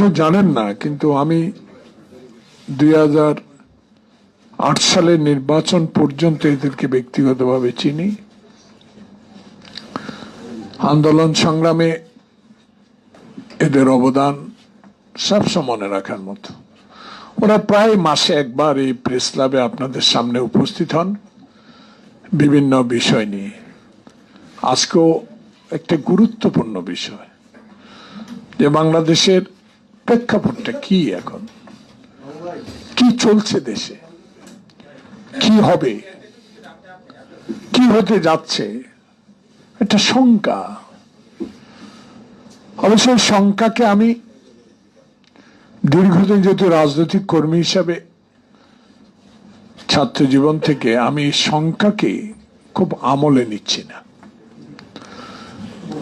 আপনি জানেন না, কিন্তু আমি দুই আট সালের নির্বাচন পর্যন্ত এদেরকে ব্যক্তিগতভাবে চিনি। আন্দোলন সংগ্রামে এদের অবদান সবসময় মনে রাখার মতো। ওরা প্রায় মাসে একবার এই প্রেস ক্লাবে আপনাদের সামনে উপস্থিত হন বিভিন্ন বিষয় নিয়ে। আজকেও একটা গুরুত্বপূর্ণ বিষয় যে বাংলাদেশের প্রেক্ষাপটটা কি এখন? কি চলছে দেশে? কি হবে? কি হতে যাচ্ছে? একটা শঙ্কা। অবশ্য শঙ্কাকে আমি দীর্ঘদিন যেহেতু রাজনৈতিক কর্মী হিসাবে ছাত্র জীবন থেকে আমি শঙ্কাকে খুব আমলে নিচ্ছি না।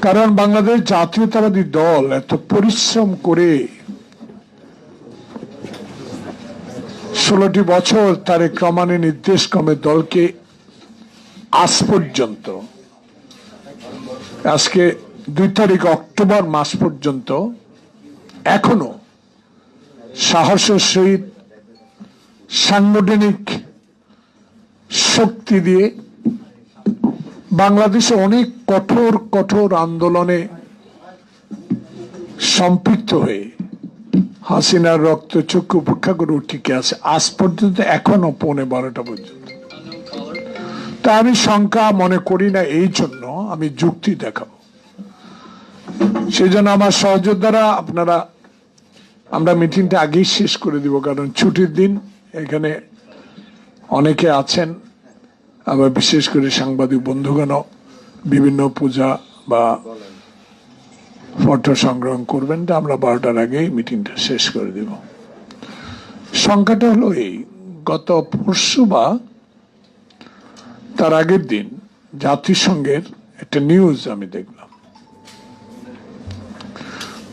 কারণ বাংলাদেশ জাতীয়তাবাদী দল এত পরিশ্রম করে ষোলোটি বছর তার ক্রমানে নির্দেশ ক্রমে দলকে আজ পর্যন্ত, আজকে দুই তারিখ অক্টোবর মাস পর্যন্ত এখনও সাহসের সহিত সাংগঠনিক শক্তি দিয়ে বাংলাদেশে অনেক কঠোর কঠোর আন্দোলনে সম্পৃক্ত হয়ে হাসিনার রক্ত চক্ষু উপেক্ষা করে টিকে আছে। আজ পর্যন্ত এখনও পৌনে বারোটা পর্যন্ত। তা আমি শঙ্কা মনে করি না, এই জন্য আমি যুক্তি দেখাবো। সেই জন্য আমার সহযোদ্ধারা, আপনারা, আমরা মিটিংটা আগেই শেষ করে দিব, কারণ ছুটির দিন এখানে অনেকে আছেন, আবার বিশেষ করে সাংবাদিক বন্ধুগণও বিভিন্ন পূজা বা ফটো সংগ্রহ করবেন, তা আমরা বারোটার আগেই মিটিংটা শেষ করে দিব। সংখ্যাটা হলো এই, গত পরশু বা তার আগের দিন জাতিসংঘের একটা নিউজ আমি দেখলাম।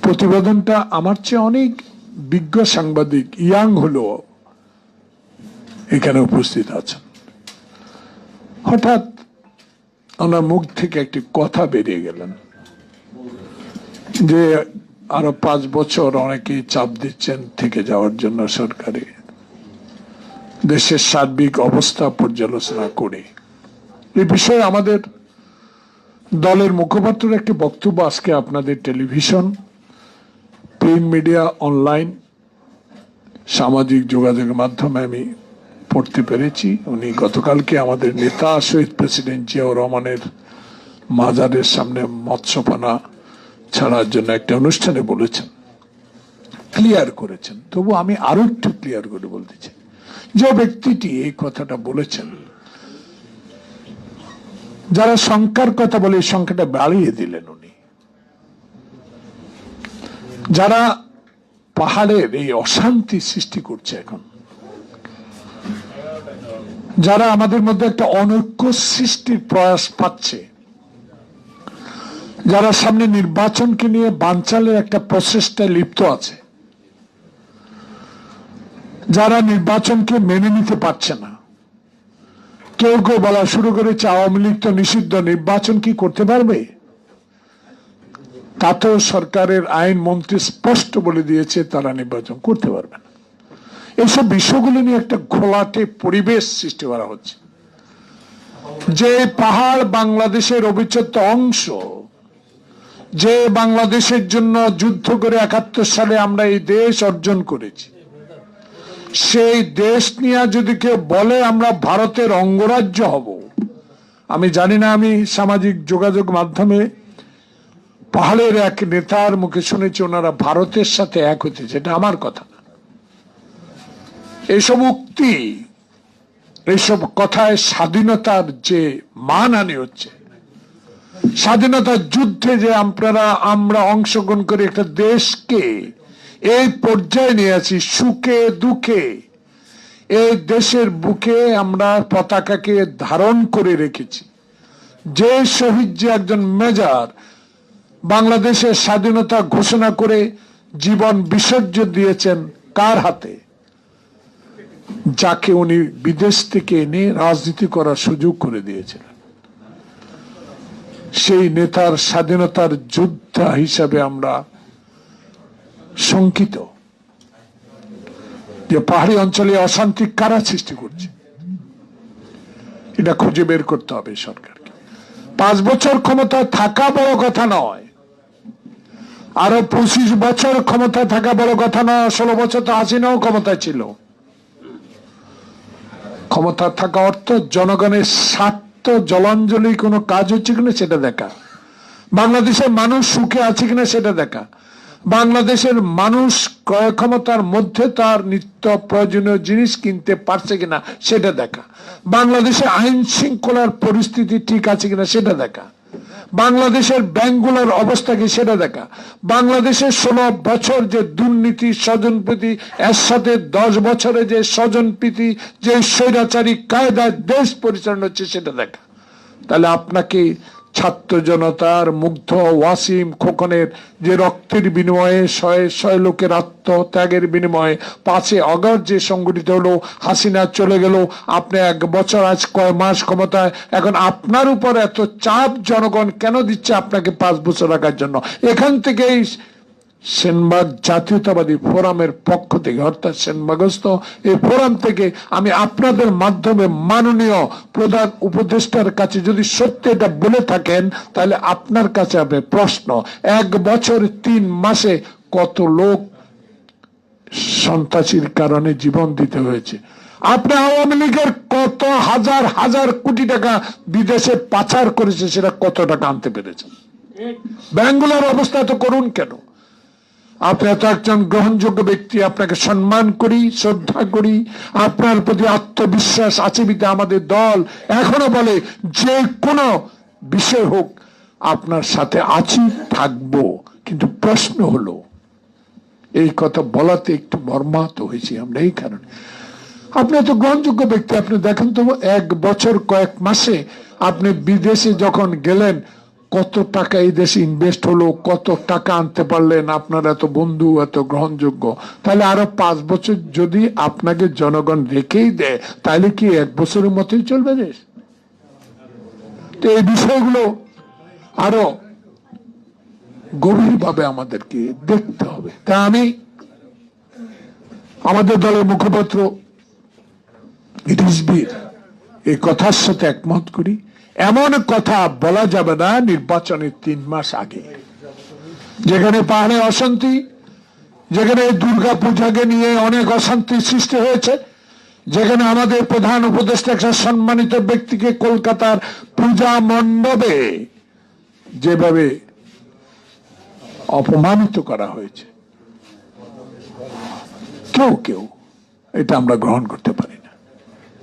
প্রতিবেদনটা আমার চেয়ে অনেক বিজ্ঞ সাংবাদিক ইয়াং হলো এখানে উপস্থিত আছেন। হঠাৎ ওনার মুখ থেকে একটি কথা বেরিয়ে গেলেন। যে আরও পাঁচ বছর অনেকেই চাপ দিচ্ছেন থেকে যাওয়ার জন্য সরকারে। দেশের সার্বিক অবস্থা পর্যালোচনা করে। এ বিষয়ে আমাদের দলের মুখপাত্রের একটি বক্তব্য আজকে আপনাদের টেলিভিশন, প্রিন্ট মিডিয়া অনলাইন, সামাজিক যোগাযোগের মাধ্যমে আমি পড়তে পেরেছি। উনি গতকালকে আমাদের নেতা, শহীদ প্রেসিডেন্ট জিয়াউর রহমানের মাজারের সামনে মৎস্যপানা ছাড়ার জন্য একটা অনুষ্ঠানে বলেছেন। ক্লিয়ার করেছেন। তবু আমি আরও একটু ক্লিয়ার করে বলতে চাই যে ব্যক্তিটি এই কথাটা বলেছেন, যারা সংখ্যার কথা বলে এই সংখ্যাটা বাড়িয়ে দিলেন উনি। যারা পাহাড়ের এই অশান্তি সৃষ্টি করছে এখন, যারা আমাদের মধ্যে একটা অনৈক্য সৃষ্টির প্রয়াস পাচ্ছে যারা সামনে নির্বাচনকে নিয়ে বানচালের একটা প্রচেষ্টায় লিপ্ত আছে। যারা নির্বাচনকে মেনে নিতে পারছে না। কেউ কেউ বলা শুরু করেছে, আওয়ামী লীগ তো নিষিদ্ধ, নির্বাচন কি করতে পারবে? তাতেও সরকারের আইন মন্ত্রী স্পষ্ট বলে দিয়েছে, তারা নির্বাচন করতে পারবে না। এইসব বিষয়গুলো নিয়ে একটা ঘোলাটে পরিবেশ সৃষ্টি করা হচ্ছে। যে পাহাড় বাংলাদেশের অবিচ্ছেদ্য অংশ যে বাংলাদেশের জন্য যুদ্ধ করে একাত্তর সালে আমরা এই দেশ অর্জন করেছি, সেই দেশ নিয়ে যদি কেউ বলে আমরা ভারতের অঙ্গরাজ্য হব, আমি জানি না, আমি সামাজিক যোগাযোগ মাধ্যমে পাহাড়ের এক নেতার মুখে শুনেছি, ওনারা ভারতের সাথে এক হতেছে এটা আমার কথা না। এইসব উক্তি এইসব কথায় স্বাধীনতার যে মান আনি হচ্ছে স্বাধীনতার যুদ্ধে যে আপনারা, আমরা অংশগ্রহণ করে একটা দেশকে, এই পর্যায়ে নিয়ে আছি সুখে, দুঃখে। এই দেশের বুকে আমরা পতাকাকে ধারণ করে রেখেছি। যে শহীদ যে একজন মেজার বাংলাদেশের স্বাধীনতা ঘোষণা করে জীবন বিসর্জন দিয়েছেন কার হাতে? যাকে উনি বিদেশ থেকে এনে রাজনীতি করার সুযোগ করে দিয়েছিলেন সেই নেতার স্বাধীনতার যোদ্ধা হিসাবে আমরা শঙ্কিত যে পাহাড়ি অঞ্চলে অশান্তি কারা সৃষ্টি করছে? এটা খুঁজে বের করতে হবে সরকারকে। পাঁচ বছর ক্ষমতা থাকা বড় কথা নয়। আরও পঁচিশ বছর ক্ষমতা থাকা বড় কথা নয়। ষোলো বছর তো হাসিনাও ক্ষমতায় ছিল। ক্ষমতা থাকা অর্থ জনগণের স্বার্থ জলাঞ্জলি কোনো কাজ হচ্ছে কিনা সেটা দেখা। বাংলাদেশের মানুষ সুখে আছে কিনা সেটা দেখা। বাংলাদেশের মানুষ ক্রয় ক্ষমতার মধ্যে তার নিত্য প্রয়োজনীয় জিনিস কিনতে পারছে কিনা সেটা দেখা। বাংলাদেশে আইন শৃঙ্খলার পরিস্থিতি ঠিক আছে কিনা সেটা দেখা। বাংলাদেশের ব্যাংকগুলোর অবস্থা কি সেটা দেখা। বাংলাদেশের ষোলো বছর যে দুর্নীতি, স্বজনপ্রীতি, এর সাথে দশ বছরে যে স্বজনপ্রীতি, যে স্বৈরাচারী কায়দায় দেশ পরিচালনা হচ্ছে সেটা দেখা। তাহলে আপনাকে ছাত্র জনতার মুগ্ধ ওয়াসিম খোকনের যে রক্তের বিনিময়ে শয়ে শয়ে লোকের আত্মত্যাগের বিনিময়ে পাশে অগস্ট যে সংগঠিত হলো, হাসিনা চলে গেল। আপনি এক বছর, আজ কয় মাস ক্ষমতায়। এখন আপনার উপর এত চাপ জনগণ কেন দিচ্ছে আপনাকে পাঁচ বছর রাখার জন্য? এখান থেকেই সেনবাগ জাতীয়তাবাদী ফোরামের পক্ষ থেকে, অর্থাৎ সেনবাগস্থ, এই ফোরাম থেকে আমি আপনাদের মাধ্যমে মাননীয় প্রধান উপদেষ্টার কাছে যদি সত্যি এটা বলে থাকেন, তাহলে আপনার কাছে হবে প্রশ্ন, এক বছর তিন মাসে কত লোক সন্ত্রাসীর কারণে জীবন দিতে হয়েছে? আপনি আওয়ামী লীগের কত হাজার হাজার কোটি টাকা বিদেশে পাচার করেছে, সেটা কত টাকা আনতে পেরেছেন? ব্যাঙ্গুলার অবস্থা তো করুন কেন? আপনি এত একজন গ্রহণযোগ্য ব্যক্তি, আপনাকে সম্মান করি, শ্রদ্ধা করি, আপনার প্রতি আত্মবিশ্বাস আছে বিধে আমাদের দল এখনও বলে যে কোনো বিষয় হোক, আপনার সাথে আছি, থাকব। কিন্তু প্রশ্ন হলো, এই কথা বলাতে একটু মর্মাহত হয়েছি আমরা এই কারণে। আপনি এত গ্রহণযোগ্য ব্যক্তি, আপনি দেখেন তো, এক বছর কয়েক মাসে আপনি বিদেশে যখন গেলেন কত টাকা এই দেশে ইনভেস্ট হলো, কত টাকা আনতে পারলেন, আপনার এত বন্ধু, এত গ্রহণযোগ্য। তাহলে আরও পাঁচ বছর যদি আপনাকে জনগণ রেখেই দেয়, তাহলে কি এক বছরের মতোই চলবে দেশ? তো এই বিষয়গুলো আরও গভীরভাবে আমাদেরকে দেখতে হবে। তা আমি আমাদের দলের মুখপাত্র রিজবির এই কথার সাথে একমত করি। এমন কথা বলা যাবে না নির্বাচনের তিন মাস আগে। যেখানে পাহাড়ে অশান্তি, যেখানে দুর্গা পূজাকে নিয়ে অনেক অশান্তির সৃষ্টি হয়েছে, যেখানে আমাদের প্রধান উপদেষ্টা একটা সম্মানিত ব্যক্তিকে কলকাতার পূজা মণ্ডপে যেভাবে অপমানিত করা হয়েছে। কেউ কেউ এটা আমরা গ্রহণ করতে পারি না।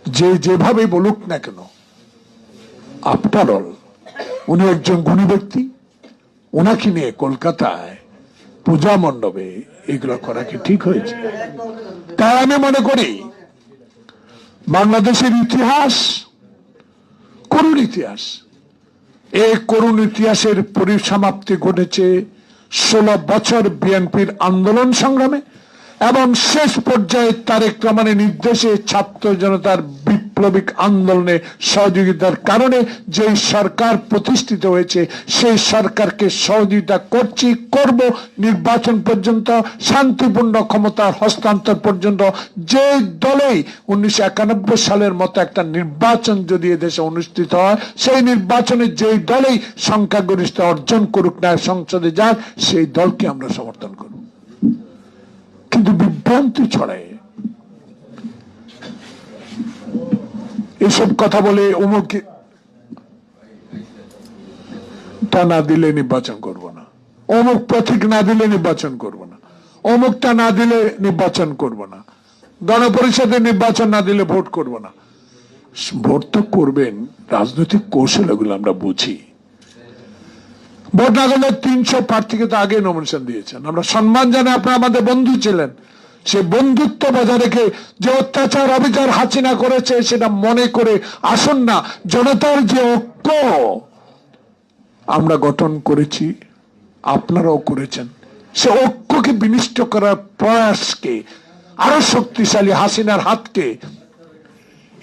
যে যেভাবে বলুক না কেন আফটার অল, উনি একজন গুণী ব্যক্তি, ওনাকে নিয়ে কলকাতায় পূজা মণ্ডপে এগুলো করা কি ঠিক হয়েছে? তাই আমি মনে করি, বাংলাদেশের ইতিহাস, করুণ ইতিহাস। এই করুণ ইতিহাসের পরিসমাপ্তি ঘটেছে ষোলো বছর বিএনপির আন্দোলন সংগ্রামে এবং শেষ পর্যায়ে তারেক রহমানের নির্দেশে ছাত্র জনতার বিপ্লবিক আন্দোলনে সহযোগিতার কারণে যে সরকার প্রতিষ্ঠিত হয়েছে, সেই সরকারকে সহযোগিতা করছি, করব। নির্বাচন পর্যন্ত, শান্তিপূর্ণ ক্ষমতার হস্তান্তর পর্যন্ত, যে দলেই উনিশশো একানব্বই সালের মতো একটা নির্বাচন যদি এদেশে অনুষ্ঠিত হয়, সেই নির্বাচনে যেই দলেই সংখ্যাগরিষ্ঠ অর্জন করুক না, সংসদে যাক, সেই দলকে আমরা সমর্থন করব। কিন্তু বিভ্রান্তি ছড়ায়। এসব কথা বলে অমুক তা না দিলে নির্বাচন করব না। অমুক প্রতীক না দিলে নির্বাচন করব না। অমুকটা না দিলে নির্বাচন করব না। গণপরিষদে নির্বাচন না দিলে ভোট করব না। ভোট তো করবেন, রাজনৈতিক কৌশল এগুলো আমরা বুঝি। ভোট না করলে তিনশো প্রার্থীকে তো আগে নমিনেশন দিয়েছেন। আমরা সম্মান জানাই আপনারা আমাদের বন্ধু ছিলেন। সে বন্ধুত্ব বজায় রেখে যে অত্যাচার অবিচার হাসিনা করেছে সেটা মনে করে আসুন না, জনতার যে ঐক্য, আমরা গঠন করেছি, আপনারাও করেছেন। সে ঐক্যকে বিনিষ্ট করার প্রয়াসকে, আরও শক্তিশালী হাসিনার হাতকে,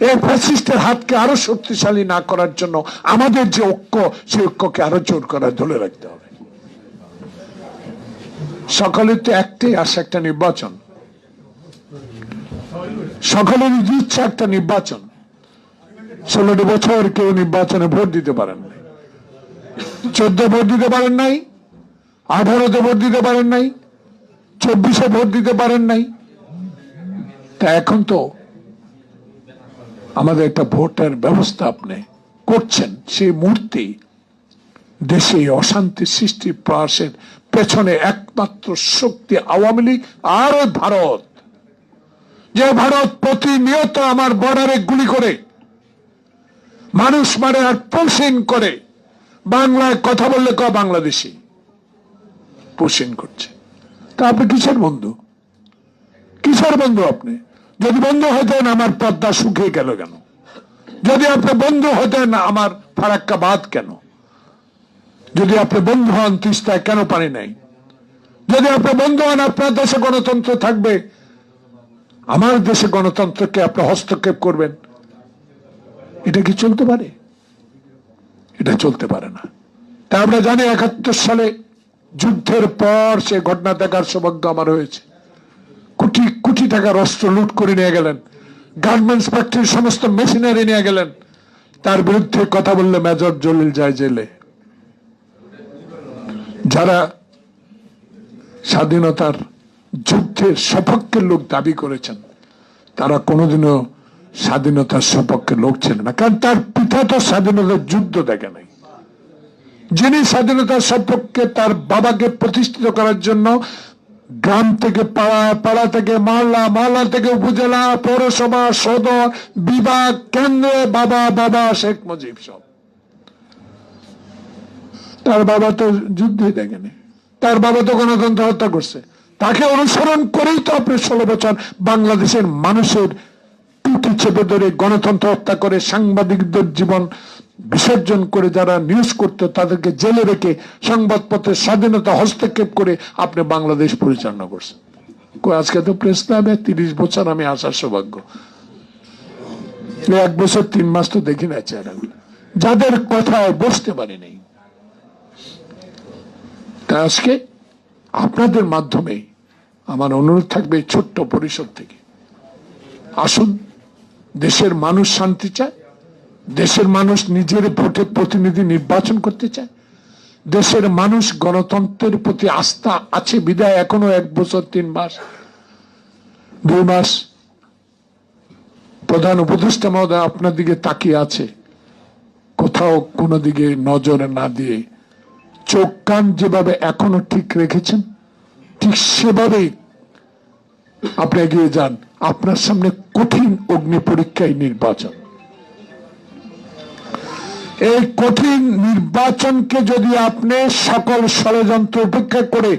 এই ফ্যাসিস্টের হাতকে আরও শক্তিশালী না করার জন্য আমাদের যে ঐক্য, সেই ঐক্যকে আরও জোর করা ধরে রাখতে হবে। সকলের তো একটাই আসে একটা নির্বাচন। সকলের ইচ্ছা একটা নির্বাচন। ষোলোটি বছর কেউ নির্বাচনে ভোট দিতে পারেন চোদ্দ ভোট দিতে পারেন নাই, আঠারোতে ভোট দিতে পারেন নাই, চব্বিশে ভোট দিতে পারেন নাই। তা এখন তো আমাদের একটা ভোটের ব্যবস্থা আপনি করছেন, সেই মুহূর্তে দেশে অশান্তি সৃষ্টি প্রয়াসের পেছনে একমাত্র শক্তি আওয়ামী লীগ আর ভারত। যে ভারত প্রতিনিয়ত আমার বর্ডারে গুলি করে, মানুষ মারে আর পোষণ করে, বাংলায় কথা বললে ক বাংলাদেশি? পোষণ করছে। তা আপনি কিসের বন্ধু? কিসের বন্ধু আপনি? যদি বন্ধু হতেন আমার পদ্মা শুকিয়ে গেল কেন? যদি আপনি বন্ধু হতেন আমার ফারাক্কা বাদ কেন? যদি আপনি বন্ধু হন তিস্তায় কেন পানি নাই? যদি আপনি বন্ধু হন আপনার দেশে গণতন্ত্র থাকবে আমার দেশে গণতন্ত্রকে আপনি হস্তক্ষেপ করবেন, এটা কি চলতে পারে? এটা চলতে পারে না। তা আমরা জানি একাত্তর সালে যুদ্ধের পর সে ঘটনা দেখার সৌভাগ্য আমার হয়েছে। কোটি কোটি টাকার অস্ত্র লুট করে নিয়ে গেলেন। গার্মেন্টস ফ্যাক্টরির সমস্ত মেশিনারি নিয়ে গেলেন। তার বিরুদ্ধে কথা বললে মেজর জলিল যায় জেলে। যারা স্বাধীনতার যুদ্ধের সপক্ষের লোক দাবি করেছেন, তারা কোনোদিনও স্বাধীনতার সপক্ষে লোক ছিলেন না। কারণ তার পিতা তো স্বাধীনতার যুদ্ধ দেখে নাই। যিনি স্বাধীনতার সপক্ষে তার বাবাকে প্রতিষ্ঠিত করার জন্য গ্রাম থেকে পাড়া পাড়া থেকে মহল্লা মহল্লা থেকে উপজেলা, পৌরসভা, সদর, বিভাগ, কেন্দ্রে বাবা বাবা শেখ মুজিব সব। তার বাবা তো যুদ্ধই দেখেনি তার বাবা তো গণতন্ত্র হত্যা করছে। তাকে অনুসরণ করেই তো আপনি ষোলো বছর বাংলাদেশের মানুষের টুটি চেপে ধরে গণতন্ত্র হত্যা করে সাংবাদিকদের জীবন বিসর্জন করে যারা নিউজ করতো, তাদেরকে জেলে রেখে সংবাদপত্রের স্বাধীনতা হস্তক্ষেপ করে আপনি বাংলাদেশ পরিচালনা করছেন। আজকে তো প্রেস ক্লাবে তিরিশ বছর আমি আসার সৌভাগ্য। এক বছর তিন মাস তো দেখি না চেহারাগুলো। যাদের কথায় বসতে পারি নাই। আজকে আপনাদের মাধ্যমে আমার অনুরোধ থাকবে এই ছোট্ট পরিষদ থেকে। আসুন, দেশের মানুষ শান্তি চায়, দেশের মানুষ নিজের ভোটে প্রতিনিধি নির্বাচন করতে চায়, দেশের মানুষ গণতন্ত্রের প্রতি আস্থা আছে, বিদায় এখনও এক বছর, তিন মাস, দুই মাস। প্রধান উপদেষ্টা মহোদয় আপনার দিকে তাকিয়ে আছে, কোথাও কোনো দিকে নজরে না দিয়ে। চোখ কান যেভাবে এখনও ঠিক রেখেছেন ঠিক সেভাবেই আপনি এগিয়ে যান। আপনার সামনে কঠিন অগ্নি পরীক্ষায় নির্বাচন। এই কঠিন নির্বাচনকে যদি আপনি সকল ষড়যন্ত্র উপেক্ষা করে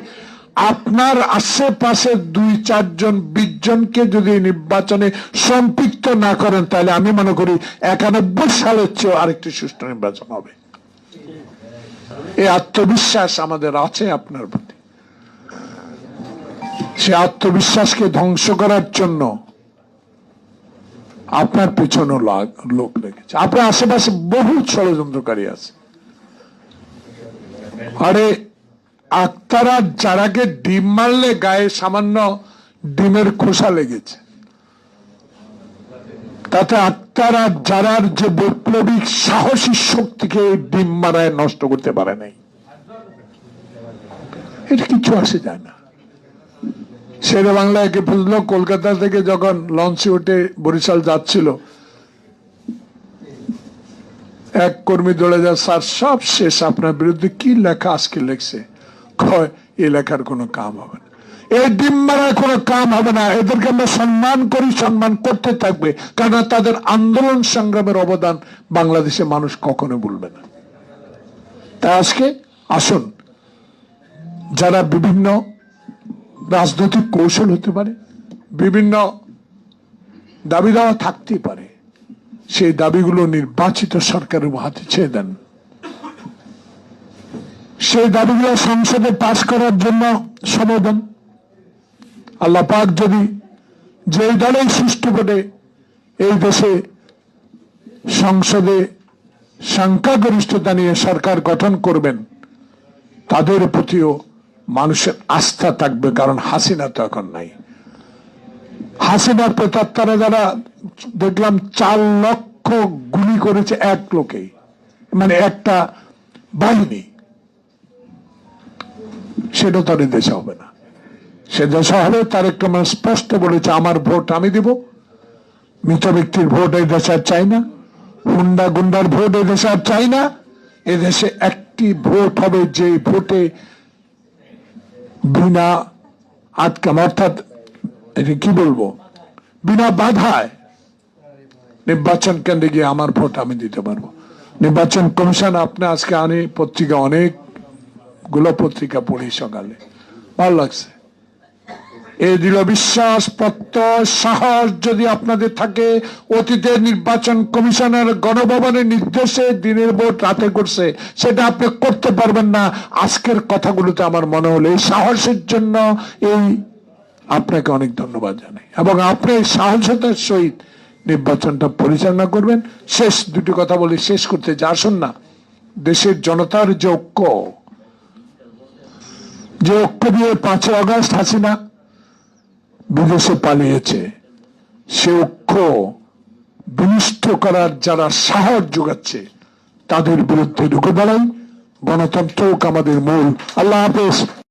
আপনার আশেপাশে দুই, চারজন, বিশ জনকে যদি নির্বাচনে সম্পৃক্ত না করেন, তাহলে আমি মনে করি একানব্বই সালের চেয়েও আরেকটি সুষ্ঠু নির্বাচন হবে। এই আত্মবিশ্বাস আমাদের আছে আপনার প্রতি। সে আত্মবিশ্বাসকে ধ্বংস করার জন্য আপনার পেছনে লোক লেগেছে। আপনার আশেপাশে বহু ষড়যন্ত্রকারী আছে। আরে, আক্তারা যারাকে ডিম মারলে গায়ে সামান্য ডিমের খোসা লেগেছে, তাতে আক্তারা যারার যে বৈপ্লবিক সাহসী শক্তিকে ডিম মারায় নষ্ট করতে পারে নাই, এটা কিছু আসে যায় না। শেরে বাংলা একে ফেলল কলকাতা থেকে যখন লঞ্চে উঠে বরিশাল যাচ্ছিল, এক কর্মী দৌড়ে যা স্যার, সব শেষ, আপনার বিরুদ্ধে কি লেখা আজকে লেখছে? কয় এই লেখার কোনো কাম হবে না। এই ডিম মারার কোনো কাম হবে না। এদেরকে আমরা সম্মান করি, সম্মান করতে থাকবে। কারণ তাদের আন্দোলন সংগ্রামের অবদান বাংলাদেশে মানুষ কখনো ভুলবে না। তাই আজকে আসুন, যারা বিভিন্ন রাজনৈতিক কৌশল হতে পারে, বিভিন্ন দাবি দাওয়া থাকতেই পারে। সেই দাবিগুলো নির্বাচিত সরকারের হাতে ছেড়ে দেন। সেই দাবিগুলো সংসদে পাশ করার জন্য সময় দেন। আল্লাহ পাক যদি যেই দলেই সুষ্ঠু করে এই দেশে সংসদে সংখ্যাগরিষ্ঠতা নিয়ে সরকার গঠন করবেন, তাদের প্রতিও মানুষের আস্থা থাকবে, কারণ হাসিনা তো এখন নাই। হাসিনার প্রেতাত্মারা যারা দেখলাম চার লক্ষ গুলি করেছে এক লোকেই মানে একটা বাহিনী, সেটা এই দেশে হবে না। সে দেশে হবে তার একটা মানে স্পষ্ট বলেছে, আমার ভোট আমি দিব। মৃত ব্যক্তির ভোট এই দেশে আর চাই না। হুন্ডা গুন্ডার ভোট এই দেশে আর চাই না। এদেশে একটি ভোট হবে যে ভোটে বিনা আটকাম অর্থাৎ কি বলব? বিনা বাধায় নির্বাচন কেন্দ্রে গিয়ে আমার ভোট আমি দিতে পারব। নির্বাচন কমিশন, আপনি আজকে আনি পত্রিকা অনেকগুলো পত্রিকা পড়ি সকালে। ভালো লাগছে। এই দৃঢ় বিশ্বাস, প্রত্যয়, সাহস যদি আপনাদের থাকে, অতীতের নির্বাচন কমিশনের গণভবনের নির্দেশে দিনের ভোট রাতে করছে, সেটা আপনি করতে পারবেন না। আজকের কথাগুলোতে আমার মনে হলো, এই সাহসের জন্য এই আপনাকে অনেক ধন্যবাদ জানাই। এবং আপনি সাহসতার সহিত নির্বাচনটা পরিচালনা করবেন। শেষ দুটি কথা বলে শেষ করতে যা আসুন না। দেশের জনতার যে ঐক্য যে ঐক্য দিয়ে পাঁচই আগস্ট হাসিনা বিদেশে পালিয়েছে। সে ঐক্য বিনিষ্ট করার যারা সাহস যোগাচ্ছে, তাদের বিরুদ্ধে ঢুকে দাঁড়াই। গণতন্ত্রক আমাদের মূল। আল্লাহ হাফেজ।